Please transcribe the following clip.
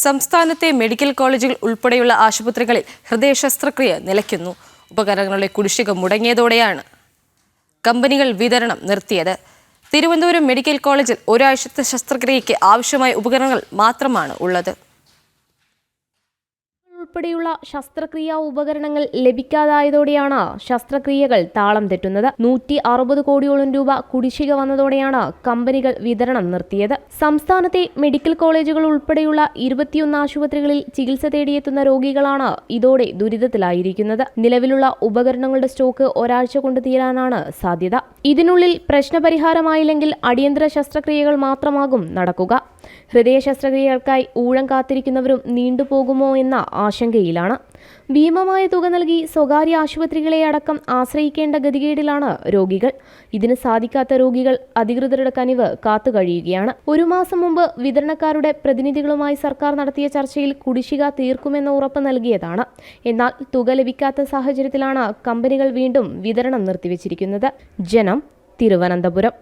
സംസ്ഥാനത്തെ മെഡിക്കൽ കോളേജുകൾ ഉൾപ്പെടെയുള്ള ആശുപത്രികളിൽ ഹൃദയ ശസ്ത്രക്രിയ നിലയ്ക്കുന്നു. ഉപകരണങ്ങളുടെ കുടിശ്ശിക മുടങ്ങിയതോടെയാണ് കമ്പനികൾ വിതരണം നിർത്തിയത്. തിരുവനന്തപുരം മെഡിക്കൽ കോളേജിൽ ഒരാഴ്ചത്തെ ശസ്ത്രക്രിയയ്ക്ക് ആവശ്യമായ ഉപകരണങ്ങൾ മാത്രമാണ് ഉള്ളത്. ഉൾപ്പെടെയുള്ള ശസ്ത്രക്രിയാ ഉപകരണങ്ങൾ ലഭിക്കാതായതോടെയാണ് ശസ്ത്രക്രിയകൾ താളം തെറ്റുന്നത്. നൂറ്റി അറുപത് കോടിയോളം രൂപ കുടിശ്ശിക വന്നതോടെയാണ് കമ്പനികൾ വിതരണം നിർത്തിയത്. സംസ്ഥാനത്തെ മെഡിക്കൽ കോളേജുകൾ ഉൾപ്പെടെയുള്ള ഇരുപത്തിയൊന്ന് ആശുപത്രികളിൽ ചികിത്സ തേടിയെത്തുന്ന രോഗികളാണ് ഇതോടെ ദുരിതത്തിലായിരിക്കുന്നത്. നിലവിലുള്ള ഉപകരണങ്ങളുടെ സ്റ്റോക്ക് ഒരാഴ്ച കൊണ്ട് തീരാനാണ് സാധ്യത. ഇതിനുള്ളിൽ പ്രശ്നപരിഹാരമായില്ലെങ്കിൽ അടിയന്തര ശസ്ത്രക്രിയകൾ മാത്രമാകും നടക്കുക. ഹൃദയ ശസ്ത്രക്രിയകൾക്കായി ഊഴം കാത്തിരിക്കുന്നവരും നീണ്ടുപോകുമോ എന്ന ആശങ്കയിലാണ്. ഭീമമായ തുക നൽകി സ്വകാര്യ ആശുപത്രികളെ അടക്കം ആശ്രയിക്കേണ്ട ഗതികേടിലാണ് രോഗികൾ. ഇതിന് സാധിക്കാത്ത രോഗികൾ അധികൃതരുടെ കനിവ് കാത്തുകഴിയുകയാണ് ഒരു മാസം മുമ്പ് വിതരണക്കാരുടെ പ്രതിനിധികളുമായി സർക്കാർ നടത്തിയ ചർച്ചയിൽ കുടിശ്ശിക തീർക്കുമെന്ന ഉറപ്പ് നൽകിയതാണ്. എന്നാൽ തുക ലഭിക്കാത്ത സാഹചര്യത്തിലാണ് കമ്പനികൾ വീണ്ടും വിതരണം നിർത്തിവച്ചിരിക്കുന്നത്. ജനം തിരുവനന്തപുരം.